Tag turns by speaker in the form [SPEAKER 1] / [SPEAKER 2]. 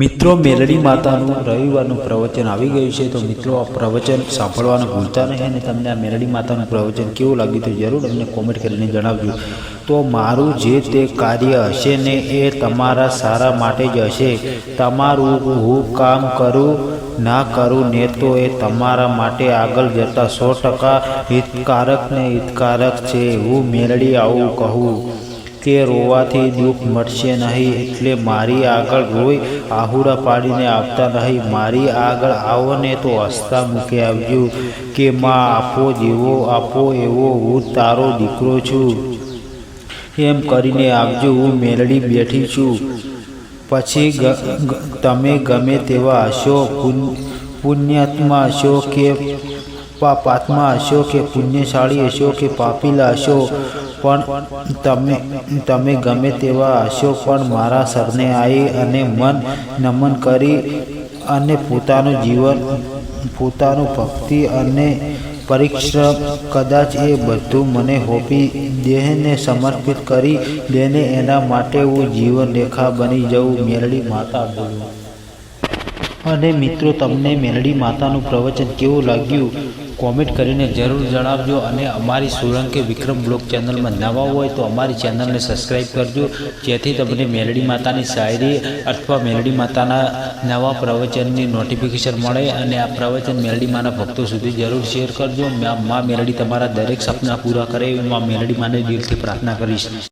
[SPEAKER 1] મિત્રો, મેલડી માતાનું રવિવારનું પ્રવચન આવી ગયું છે, તો મિત્રો, આ પ્રવચન સાંભળવાનું ભૂલતા નહીં અને તમને આ મેલડી માતાનું પ્રવચન કેવું લાગ્યું તો જરૂર અમને કોમેન્ટ કરીને જણાવજો. તો મારું જે તે કાર્ય હશે ને એ તમારા સારા માટે જ હશે. તમારું હું કામ કરું, ના કરું ને તો એ તમારા માટે આગળ જતાં સો ટકા હિતકારક ને હિતકારક છે, હું મેલડી આવું કહું. કે રોવાથી દુઃખ મળશે નહીં એટલે મારી આગળ રોઈ આહુડા પાડીને આવતા નહીં. મારી આગળ આવો ને તો હસતા મૂકે આવજો કે માં આપો જેવો આપો એવો હું તારો દીકરો છું. એમ કરીને આવજો, હું મેલડી બેઠી છું. પછી તમે ગમે તેવા હશો પુણ્યાત્મા હશો કે પાપાત્મા હશો કે પુણ્યશાળી હશો કે પાપીલા હશો, પણ તમે તમે ગમે તેવા હશો, પણ મારા સરને આવી અને મન નમન કરી અને પોતાનું જીવન, પોતાનું ભક્તિ અને પરિશ્રમ કદાચ એ બધું મને હોપી દેહને સમર્પિત કરી દેને, એના માટે હું જીવન રેખા બની જવું મેરડી માતા બોલું. અને મિત્રો, તમને મેરડી માતાનું પ્રવચન કેવું લાગ્યું? કોમેન્ટ કરીને જરૂર જણાવજો અને અમારી સોલંકી વિક્રમ બ્લોગ ચેનલમાં નવા હોય તો અમારી ચેનલને સબસ્ક્રાઈબ કરજો, જેથી તમને મેલડી માતાની શાયરી અથવા મેલડી માતાના નવા પ્રવચનની નોટિફિકેશન મળે અને આ પ્રવચન મેલડી માના ભક્તો સુધી જરૂર શેર કરજો. મા મેલડી તમારા દરેક સપના પૂરા કરે એવી મા મેલડી માને દિલથી પ્રાર્થના કરીશ.